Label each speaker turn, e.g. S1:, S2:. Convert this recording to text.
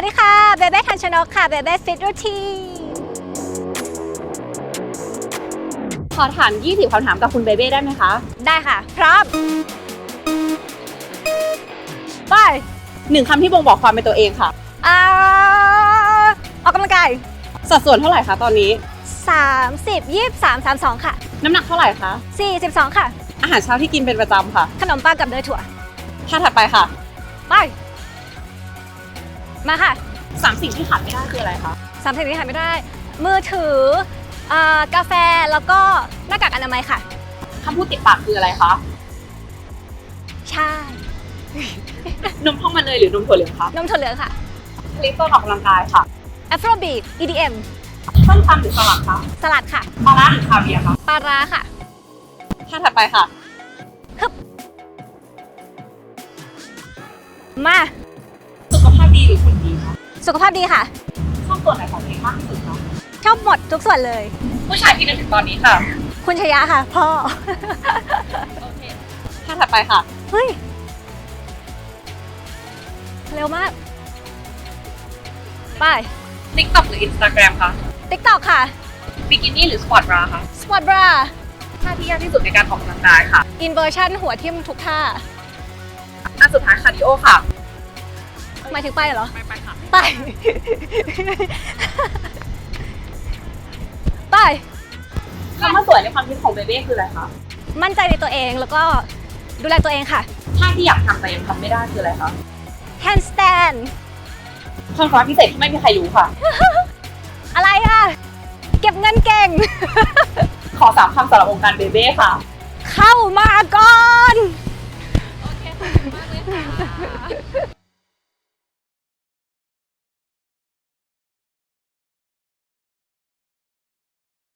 S1: วัสดีค่ะ เบเบ้ทันชนกค่ะ เบเบ้ฟิตรูที
S2: ขอถาม 20คำถามกับคุณเบเบ้ได้ไหมคะ
S1: ได้ค่ะ พร้อม ไป
S2: หนึ่งคำที่บ่งบอกความเป็นตัวเองค่ะ
S1: อ่าออกกำลังกาย
S2: สัดส่วนเท่าไหร่คะตอนนี้
S1: 30 23 32 ค่ะ
S2: น้ำหนักเท่าไหร่คะ
S1: 42 ค่ะ
S2: อาหารเช้าที่กินเป็นประจำค่ะ
S1: ขนมปังกับเนยถั่ว
S2: ท่าถัดไปค่ะ
S1: ไป มาค่ะ
S2: สามสิ่งที่ขาดไม่ได้คืออะไรคะ
S1: สามสิ่งที่ขาดไม่ได้ มือถืออากาแฟแล้วก็หน้ากากอนามัยค่ะ
S2: คำพูดติดปากคืออะไรคะ
S1: ใช่
S2: นมท่องมันเลยหรือนมถั่วเหลืองคะ
S1: นมถั่วเหลืองค่ะ
S2: คลิปต้นออกกำลังกายค่ะ
S1: Afrobeat EDM
S2: ต้นตำหรือสลัดคะ
S1: สลัดค่ะ
S2: ปลาร้าหรือคาเวียร์คะ
S1: ปลาร้าค่ะ
S2: ท่าถัดไปค่ะ
S1: มา
S2: สุขภาพดี หรือหุ่นดีคะ
S1: สุขภาพดีค่ะ
S2: ชอบตัวไหนของตัวเองมากที่สุดคะ
S1: ชอบหมดทุกส่วนเลย
S2: ผู้ชายที่นึกถึงตอนนี้ค่ะ
S1: คุณชยะค่ะ พ่อ
S2: โอเคท่าถัดไปค่ะ
S1: เฮ้ย เร็วมาก ไป
S2: TikTok หรือ Instagram คะ
S1: TikTok ค่ะ
S2: บิกินี่หรือสปอร์ตบราคะ
S1: Sport Bra
S2: ท่าที่ยากที่สุดในการออกกำลังกายค่ะ
S1: Inversion หัวทิ่มทุกท่า
S2: อันสุดท้ายคาร์ดิโอค่ะ
S1: หมายถึงไปเหรอ
S2: ไปไปค่ะ
S1: ไป ไป
S2: คำว่าสวยในความคิดของเบเบ้คืออะไรคะ
S1: มั่นใจในตัวเองแล้วก็ดูแลตัวเองค่ะ
S2: ท่าที่อยากทำแต่ยังทำไม่ได้คืออะไรคะ
S1: Handstand
S2: ความสามารถพิเศษที่ไม่มีใครรู้ค่ะ
S1: อะไรอะ เก็บเงินเก่ง
S2: ขอสามคำสำหรับวงการเบเบ้ค่ะ
S1: เข้ามาก่อน
S2: โอเคขอบคุณมากเลยค่ะ